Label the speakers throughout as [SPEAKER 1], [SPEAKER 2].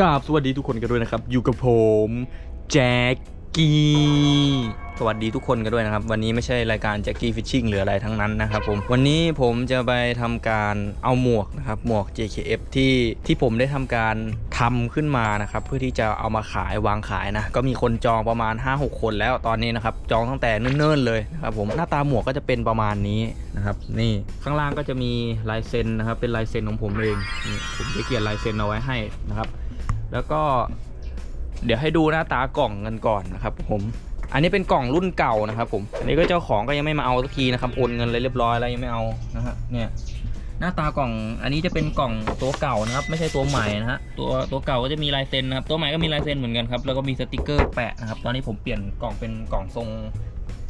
[SPEAKER 1] กราบสวัสดีทุกคนกันด้วยนะครับ อยู่กับผมแจ็คกี้สวัสดีทุกคนกันด้วยนะครับ วันนี้ไม่ใช่รายการแจ็คกี้ฟิชชิ่งหรืออะไรทั้งนั้นนะครับผมวันนี้ผมจะไปทำการเอาหมวกนะครับหมวก JKF ที่ที่ผมได้ทำการทำขึ้นมานะครับ เพื่อที่จะเอามาขายวางขายนะ ก็มีคนจองประมาณ 5-6 คนแล้วตอนนี้นะครับ จองตั้งแต่เนิ่นๆเลยนะครับผมหน้าตาหมวกก็จะเป็นประมาณนี้นะครับนี่ข้างล่างก็จะมีลายเซ็นนะครับเป็นลายเซ็นของผมเองผมได้เขียนลายเซ็นเอาไว้ให้นะครับ แล้วก็เดี๋ยวให้ดูหน้าตากล่องกันก่อนนะครับผมอันนี้เป็นกล่องรุ่นเก่านะครับผมอันนี้ก็เจ้าของก็ยังไม่มาเอาสักทีนะครับโอนเงินเลยเรียบร้อยแล้วยังไม่เอานะฮะเนี่ยหน้าตากล่องอันนี้จะเป็นกล่องตัวเก่านะครับ ไม่ใช่ตัวใหม่นะฮะตัวตัวเก่าก็จะมีลายเซ็นนะครับตัวใหม่ก็มีลายเซ็นเหมือนกันครับแล้วก็มีสติกเกอร์แปะนะครับตอนนี้ผมเปลี่ยนกล่องเป็นกล่องทรง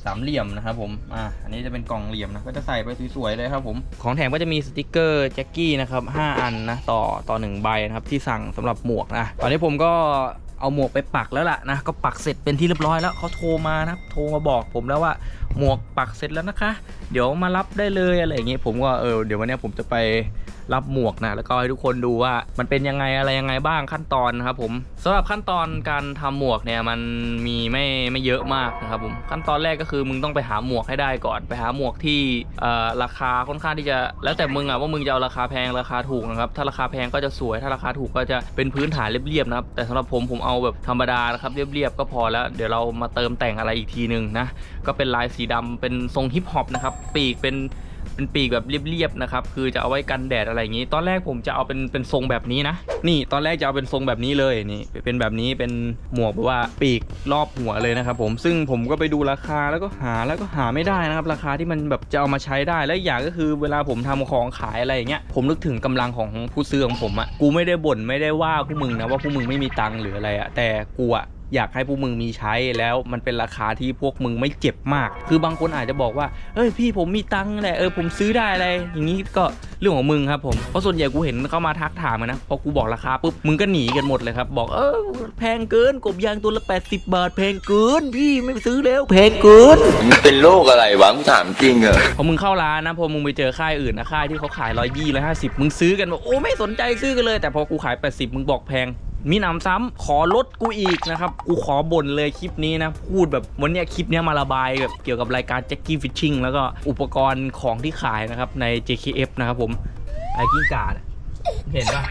[SPEAKER 1] สามเหลี่ยมนะครับผม อ่า อันนี้จะเป็นกล่องเหลี่ยมนะ ก็จะใส่ไปสวยๆเลยครับผม ของแถมก็จะมีสติกเกอร์แจ็คกี้นะครับ5อันนะต่อต่อหนึ่งใบนะครับที่สั่งสำหรับหมวกนะ ตอนนี้ผมก็เอาหมวกไปปักแล้วล่ะนะ ก็ปักเสร็จเป็นที่เรียบร้อยแล้วเขาโทรมานะโทรมาบอกผมแล้วว่าหมวกปักเสร็จแล้วนะคะ เดี๋ยวมารับได้เลยอะไรอย่างเงี้ยผมก็เออเดี๋ยววันนี้ผมจะไป รับหมวกนะแล้วก็ให้ทุกคนดูว่ามันเป็นยังไงอะไรยังไงบ้างขั้นตอนนะครับผมสำหรับขั้นตอนการทำหมวกเนี่ยมันมีไม่ไม่เยอะมากนะครับผมขั้นตอนแรกก็คือมึงต้องไปหาหมวกให้ได้ก่อน ไปหาหมวกที่ราคาค่อนข้างที่จะแล้วแต่มึงอะว่ามึงจะเอาราคาแพงราคาถูกนะครับถ้าราคาแพงก็จะสวยถ้าราคาถูกก็จะเป็นพื้นฐานเรียบๆนะครับแต่สำหรับผมผมเอาแบบธรรมดานะครับเรียบๆก็พอแล้ว เดี๋ยวเรามาเติมแต่งอะไรอีกทีหนึ่งนะก็เป็นลายสีดำเป็นทรงฮิปฮอปนะครับปีกเป็น เป็นปีกแบบเรียบๆนะครับคือจะเอาไว้กันแดดอะไรอย่างนี้ ตอนแรกผมจะเอาเป็นเป็นทรงแบบนี้นะ นี่ตอนแรกจะเอาเป็นทรงแบบนี้เลยนี่เป็นแบบนี้เป็นหมวกแบบว่าปีกรอบหัวเลยนะครับผมซึ่งผมก็ไปดูราคาแล้วก็หาแล้วก็หาไม่ได้นะครับราคาที่มันแบบจะเอามาใช้ได้และอย่างก็คือเวลาผมทำของขายอะไรอย่างเงี้ยผมนึกถึงกำลังของผู้ซื้อของผมอะกูไม่ได้บ่นไม่ได้ว่าพวกมึงนะว่าพวกมึงไม่มีตังค์หรืออะไรอะแต่กูอะ อยากให้พวกมึงมีใช้แล้วมันเป็นราคาที่พวกมึงไม่เจ็บมาก คือบางคนอาจจะบอกว่าเอ้ยพี่ผมมีตังค์แหละเออผมซื้อได้อะไรอย่างนี้ก็เรื่องของมึงครับผมเพราะส่วนใหญ่กูเห็นเข้ามาทักถามอะนะพอกูบอกราคาปุ๊บมึงก็หนีกันหมดเลยครับบอกเออแพงเกินกบยางตัวละ 80 บาท แพงเกินพี่ไม่ซื้อแล้วแพงเกิน
[SPEAKER 2] มึงเป็นโรคอะไรวะมึงถามจริงเหรอ
[SPEAKER 1] พอมึงเข้าร้านนะพอมึงไปเจอค่ายอื่นนะค่ายที่เขาขายร้อยยี่ร้อยห้าสิบมึงซื้อกันบอกโอ้ไม่สนใจซื้อกันเลย แต่พอกูขาย 80 มึงบอกแพง มีหนำซ้ำขอลดกูอีกนะครับ กูขอบ่นเลยคลิปนี้นะ พูดแบบวันนี้คลิปนี้มาระบายแบบเกี่ยวกับรายการแจ็คกี้ฟิชชิงแล้วก็อุปกรณ์ของที่ขายนะครับใน JKF นะครับผมไอ้กิ้งก่าเห็นปะ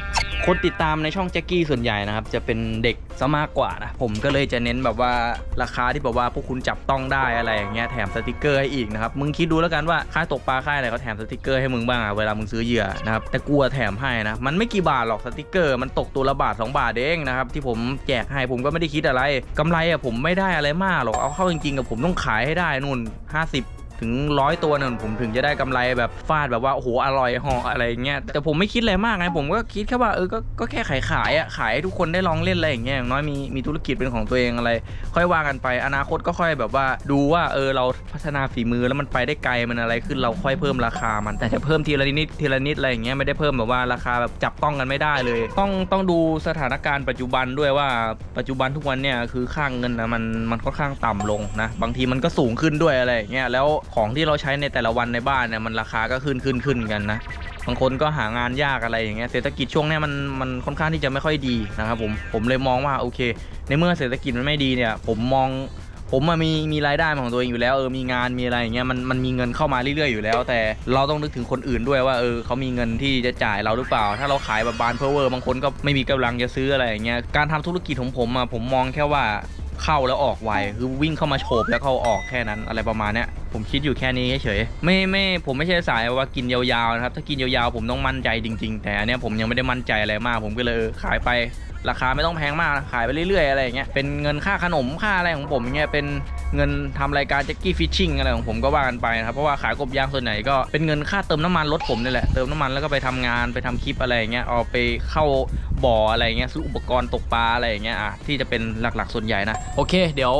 [SPEAKER 1] คนติดตามในช่องแจ็คกี้ส่วนใหญ่นะครับ จะเป็นเด็กซะมากกว่านะ ผมก็เลยจะเน้นแบบว่าราคาที่แบบว่าพวกคุณจับต้องได้อะไรอย่างเงี้ยแถมสติกเกอร์ให้อีกนะครับ มึงคิดดูแล้วกันว่าค่ายตกปลาค่ายอะไรเขาแถมสติกเกอร์ให้มึงบ้างอะเวลามึงซื้อเหยื่อนะครับแต่กลัวแถมให้นะ มันไม่กี่บาทหรอกสติกเกอร์ มันตกตัวละบาท 2 บาทเองนะครับที่ผมแจกให้ผมก็ไม่ได้คิดอะไรกำไรอะผมไม่ได้อะไรมากหรอกเอาเข้าจริงๆกับผมต้องขายให้ได้นู่น 50 ถึงร้อยตัวเนั่นผมถึงจะได้กำไรแบบฟาดแบบว่าโอ้โหอร่อยเหออะไรเงี้ยแต่ผมไม่คิดอะไรมากไงผมก็คิดแค่ว่าเออก็ก็แค่ขายขายอะขายให้ทุกคนได้ลองเล่นอะไรอย่างเงี้ยอย่างน้อยมีมีธุรกิจเป็นของตัวเองอะไร ค่อยว่ากันไปอนาคตก็ค่อยแบบว่าดูว่าเออเราพัฒนาฝีมือแล้วมันไปได้ไกลมันอะไรขึ้นเราค่อยเพิ่มราคามันแต่จะเพิ่มทีละนิดทีละนิดอะไรอย่างเงี้ยไม่ได้เพิ่มแบบว่าราคาแบบจับต้องกันไม่ได้เลย ต้องต้องดูสถานการณ์ปัจจุบันด้วยว่าปัจจุบันทุกวันเนี่ยคือค่างเงินนะมันมันค่อนข้างต่ำลงนะบางทีมันก็สูงขึ้นด้วยอะไรอย่างเงี้ยแล้วของที่เราใช้ในแต่ละวันในบ้านเนี่ยมันราคาก็ขึ้นขึ้นขึ้นกันนะบางคนก็หางานยากอะไรอย่างเงี้ยเศรษฐกิจช่วงนี้มันมันค่อนข้างที่จะไม่ค่อยดีนะครับผมผมเลยมองว่าโอเค ในเมื่อเศรษฐกิจมันไม่ดีเนี่ย ผมมองผมอะมีมีรายได้ของตัวเองอยู่แล้วเออมีงานมีอะไรอย่างเงี้ยมันมันมีเงินเข้ามาเรื่อยๆอยู่แล้ว แต่เราต้องนึกถึงคนอื่นด้วยว่าเออเขามีเงินที่จะจ่ายเราหรือเปล่า ถ้าเราขายแบบบานเพอเวอร์บางคนก็ไม่มีกำลังจะซื้ออะไรอย่างเงี้ยการทำธุรกิจของผมอะผมมองแค่ว่าเข้าแล้วออกไวคือวิ่งเข้ามาโฉบแล้วเข้าออกแค่นั้นอะไรประมาณเนี้ย ผมคิดอยู่แค่นี้เฉยๆไม่ไม่ผมไม่ใช่สายว่ากินยาวๆนะครับ ถ้ากินยาวๆผมต้องมั่นใจจริง ๆ แต่อันเนี้ยผมยังไม่ได้มั่นใจอะไรมาก ผมก็เลยขายไปราคาไม่ต้องแพงมากขายไปเรื่อยๆอะไรอย่างเงี้ยเป็นเงินค่าขนมค่าอะไรของผมเงี้ยเป็นเงินทำรายการแจ็คกี้ฟิชชิ่งอะไรของผมก็ว่ากันไปนะครับเพราะว่าขายกบยางส่วนไหนก็เป็นเงินค่าเติมน้ำมันรถผมนี่แหละเติมน้ำมันแล้วก็ไปทำงานไปทำคลิปอะไรอย่างเงี้ยเอาไปเข้าบ่ออะไรอย่างเงี้ยซื้ออุปกรณ์ตกปลาอะไรอย่างเงี้ยอะที่จะเป็นหลักๆส่วนใหญ่นะโอเค เดี๋ยว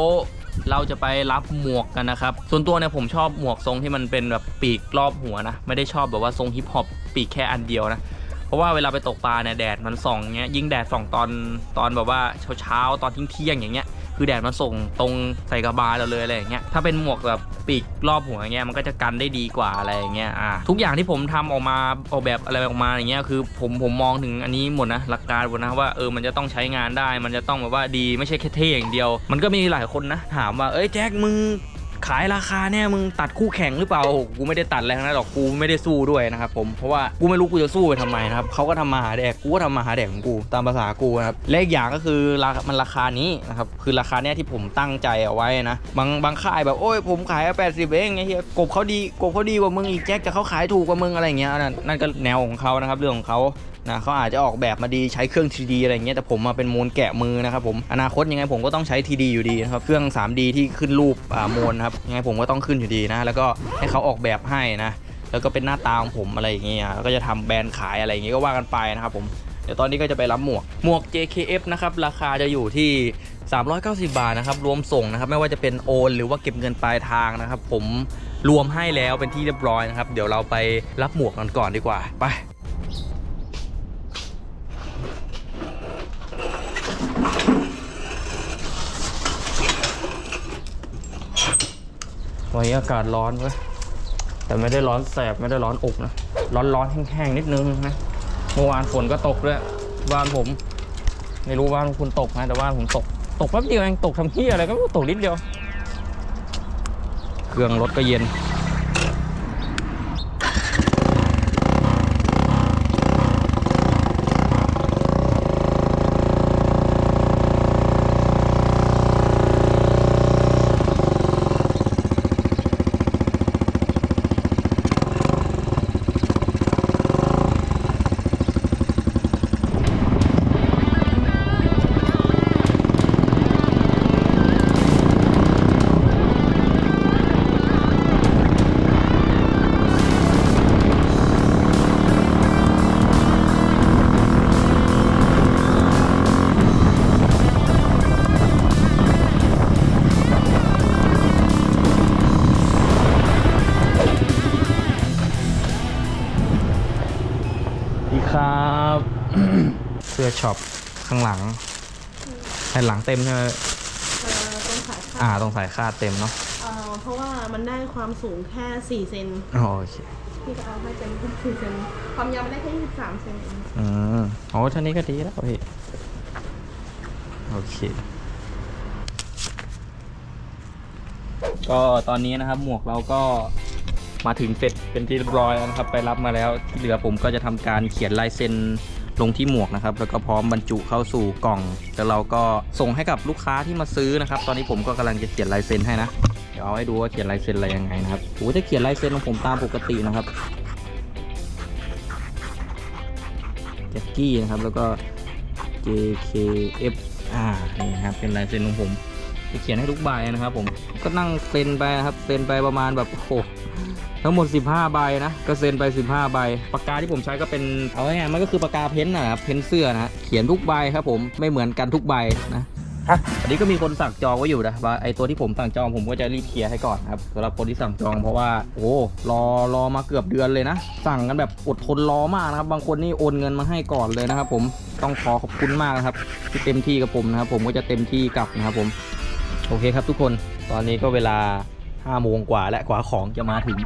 [SPEAKER 1] เราจะไปรับหมวกกันนะครับ ส่วนตัวเนี่ยผมชอบหมวกทรงที่มันเป็นแบบปีกรอบหัวนะ ไม่ได้ชอบแบบว่าทรงฮิปฮอปปีกแค่อันเดียวนะ เพราะว่าเวลาไปตกปลาเนี่ยแดดมันส่องเงี้ยยิ่งแดดส่องตอนตอนแบบว่าเช้าๆตอนทิ้งเที่ยงอย่างเงี้ย คือแดดมันส่งตรงใส่กระบาเราเลยอะไรอย่างเงี้ยถ้าเป็นหมวกแบบปีกรอบหัวอย่างเงี้ยมันก็จะกันได้ดีกว่าอะไรอย่างเงี้ยอ่าทุกอย่างที่ผมทำออกมาออกแบบอะไรออกมาอย่างเงี้ยคือผมผมมองถึงอันนี้หมดนะหลักการหมดนะว่าเออมันจะต้องใช้งานได้ มันจะต้องแบบว่าดีไม่ใช่แค่เท่อย่างเดียว มันก็มีหลายคนนะถามว่าเอ้ยแจ็คมึง ขายราคาเนี่ยมึงตัดคู่แข่งหรือเปล่ากูไม่ได้ตัดอะไรทั้งนั้นหรอกกูไม่ได้สู้ด้วยนะครับผมเพราะว่ากูไม่รู้กูจะสู้ไปทำไมนะครับเขาก็ทำมาหาแดกกูก็ทำมาหาแดกของกูตามภาษากูนะครับและอีกอย่างก็คือราคามันราคานี้นะครับคือราคาเนี้ยที่ผมตั้งใจเอาไว้นะบางบางค่ายแบบโอ้ยผมขายแปดสิบเองไอ้เหี้ยกบเขาดีกบเขาดีกว่ามึงอีกแจ็คแต่เขาขายถูกกว่ามึงอะไรเงี้ยนั่นนั่นก็แนวของเขานะครับเรื่องของเขานะเขาอาจจะออกแบบมาดีใช้เครื่อง 3D อะไรเงี้ยแต่ผมมาเป็นโมนแกะมือนะครับผมอนาคตยังไงผมก็ต้องใช้ 3D อยู่ดีนะครับเครื่อง 3D ที่ขึ้นรูปอ่าโมนนะครับยังไงผมก็ต้องขึ้นอยู่ดีนะ แล้วก็ให้เขาออกแบบให้นะ แล้วก็เป็นหน้าตาของผมอะไรอย่างเงี้ยแล้วก็จะทำแบรนด์ขายอะไรอย่างเงี้ยก็ว่ากันไปนะครับผมเดี๋ยวตอนนี้ก็จะไปรับหมวก หมวก JKF นะครับ ราคาจะอยู่ที่ 390 บาทนะครับ รวมส่งนะครับ ไม่ว่าจะเป็นโอน หรือว่าเก็บเงินปลายทางนะครับ ผมรวมให้แล้วเป็นที่เรียบร้อยนะครับ เดี๋ยวเราไปรับหมวกกันก่อนดีกว่า ไป วันนี้อากาศร้อนเว้ยแต่ไม่ได้ร้อนแสบไม่ได้ร้อนอบนะ ร้อนร้อนแห้งๆนิดนึงนะเมื่อวานฝนก็ตกด้วยบ้านผม ไม่รู้บ้านคุณตกไหมแต่บ้านผมตก ตกแป๊บเดียวเองตกทำที่อะไรก็ตกนิดเดียว เครื่องรถก็เย็น ครับ เสื้อช็อปข้างหลังแผ่นหลังเต็มใช่ไหม
[SPEAKER 3] เอ่อต้องขาย
[SPEAKER 1] อ่า
[SPEAKER 3] ค่ะ
[SPEAKER 1] ตรงสายคาดเต็มเนาะ
[SPEAKER 3] เอ่อเพราะว่ามันได้ความสูงแค่ 4 เซน
[SPEAKER 1] อ๋อโอเค
[SPEAKER 3] พี่ก็เอาให้เป็น4เซนความยาวมันได้แค่23เซนเอง
[SPEAKER 1] อืมอ๋อเท่านี้ก็ดีแล้วพี่โอเค ก็ตอนนี้นะครับหมวกเราก็ มาถึงเสร็จเป็นที่เรียบร้อยแล้วนะครับ ไปรับมาแล้วที่เหลือผมก็จะทำการเขียนลายเซ็นลงที่หมวกนะครับ แล้วก็พร้อมบรรจุเข้าสู่กล่องแล้วเราก็ส่งให้กับลูกค้าที่มาซื้อนะครับ ตอนนี้ผมก็กำลังจะเขียนลายเซ็นให้นะเดี๋ยวเอาให้ดูว่าเขียนลายเซ็นอะไรยังไงนะครับโอ้จะเขียนลายเซ็นของผมตามปกตินะครับแจ็คกี้นะครับแล้วก็ JKF อ่านี่นะครับเป็นลายเซ็นของผมจะเขียนให้ทุกใบนะครับ ผมก็นั่งเซ็นไปนะครับเซ็นไปประมาณแบบโอ้ ทั้งหมด 15 ใบนะก็เซ็นไป 15 ใบ ปากกาที่ผมใช้ก็เป็น เอาง่ายๆมันก็คือปากกาเพ้นท์นะครับ เพ้นท์เสื้อนะฮะเขียนทุกใบครับผม ไม่เหมือนกันทุกใบนะอันนี้ก็มีคนสั่งจองไว้อยู่นะว่าไอตัวที่ผมสั่งจองผมก็จะรีบเคลียร์ให้ก่อนครับสำหรับคนที่สั่งจองเพราะว่าโอ้รอรอมาเกือบเดือนเลยนะ สั่งกันแบบอดทนรอมากนะครับ บางคนนี่โอนเงินมาให้ก่อนเลยนะครับ ผมต้องขอขอบคุณมากนะครับที่เต็มที่กับผมนะครับผมก็จะเต็มที่กลับนะครับผม โอเคครับทุกคนตอนนี้ก็เวลา 5โมงกว่าและกว่าของจะมาถึง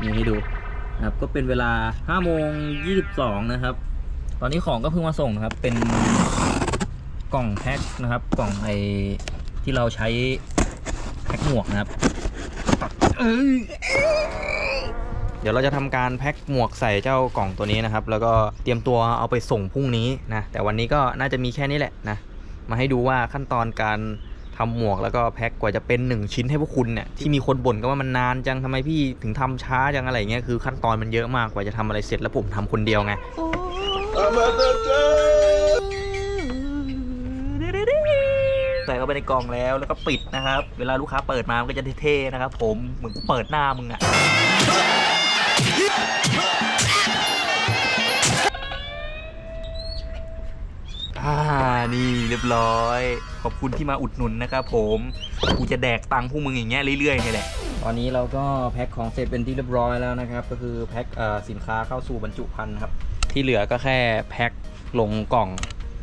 [SPEAKER 1] นี่ให้ดูนะครับก็เป็นเวลา5โมง22นะครับ ตอนนี้ของก็เพิ่งมาส่งนะครับ เป็นกล่องแพ็คนะครับ กล่องไอที่เราใช้แพ็คหมวกนะครับเอ้ยเดี๋ยวเราจะทำการแพ็คหมวกใส่เจ้ากล่องตัวนี้นะครับ แล้วก็เตรียมตัวเอาไปส่งพรุ่งนี้นะ แต่วันนี้ก็น่าจะมีแค่นี้แหละนะ มาให้ดูว่าขั้นตอนการ ทำหมวกแล้วก็แพ็คกว่าจะเป็น1ชิ้นให้พวกคุณเนี่ยที่มีคนบ่นก็ว่ามันนานจังทำไมพี่ถึงทำช้าจังอะไรเงี้ยคือขั้นตอนมันเยอะมากกว่าจะทำอะไรเสร็จแล้วผมทำคนเดียวไงใส่เข้าไปในกล่องแล้วแล้วก็ปิดนะครับ เวลาลูกค้าเปิดมามันก็จะเท่ๆนะครับ ผมเหมือนเปิดหน้ามึงอะ อ่านี่เรียบร้อย ขอบคุณที่มาอุดหนุนนะครับผมกูจะแดกตังค์พวกมึงอย่างเงี้ยเรื่อยๆนี่แหละ ตอนนี้เราก็แพ็คของเสร็จเป็นที่เรียบร้อยแล้วนะครับ ก็คือแพ็คเอ่อสินค้าเข้าสู่บรรจุภัณฑ์ครับ ที่เหลือก็แค่แพ็คลงกล่อง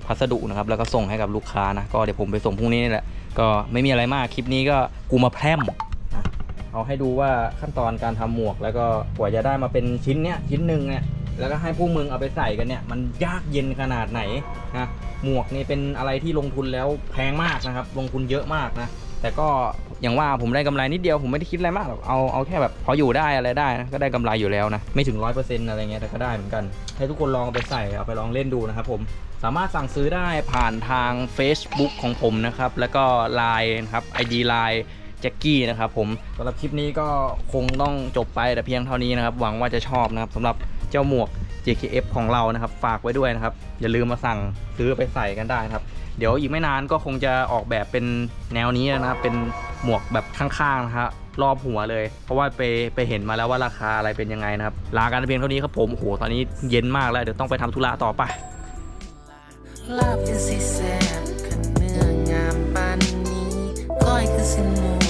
[SPEAKER 1] พัสดุนะครับ แล้วก็ส่งให้กับลูกค้านะ ก็เดี๋ยวผมไปส่งพรุ่งนี้นี่แหละ ก็ไม่มีอะไรมากคลิปนี้ก็กูมาแพร่มนะเอาให้ดูว่าขั้นตอนการทำหมวกแล้วก็กว่าจะได้มาเป็นชิ้นเนี้ยชิ้นหนึ่งเนี่ย แล้วก็ให้พวกมึงเอาไปใส่กันเนี่ย มันยากเย็นขนาดไหนนะหมวกนี่เป็นอะไรที่ลงทุนแล้วแพงมากนะครับ ลงทุนเยอะมากนะแต่ก็อย่างว่าผมได้กำไรนิดเดียวผมไม่ได้คิดอะไรมากหรอกเอาเอาแค่แบบพออยู่ได้อะไรได้นะก็ได้กำไรอยู่แล้วนะไม่ถึงร้อยเปอร์เซ็นต์อะไรเงี้ยแต่ก็ได้เหมือนกัน ให้ทุกคนลองเอาไปใส่เอาไปลองเล่นดูนะครับผมสามารถสั่งซื้อได้ผ่านทาง Facebook ของผมนะครับ แล้วก็ Line นะครับ ID Line แจ็กกี้นะครับผมสำหรับคลิปนี้ก็คงต้องจบไปแต่เพียงเท่านี้นะครับ หวังว่าจะชอบนะครับสำหรับ เจ้าหมวก JKF ของเรานะครับ ฝากไว้ด้วยนะครับ อย่าลืมมาสั่งซื้อไปใส่กันได้นะครับ เดี๋ยวอีกไม่นานก็คงจะออกแบบเป็นแนวนี้นะครับ เป็นหมวกแบบข้างๆนะฮะรอบหัวเลย เพราะว่าไปไปเห็นมาแล้วว่าราคาอะไรเป็นยังไงนะครับ ลากันเพียงเท่านี้ครับผมโอ้โหตอนนี้เย็นมากแล้ว เดี๋ยวต้องไปทำธุระต่อไป
[SPEAKER 4] ลาบคือสิแสบขันเนื้องามปานนี้ก้อยคือสินวล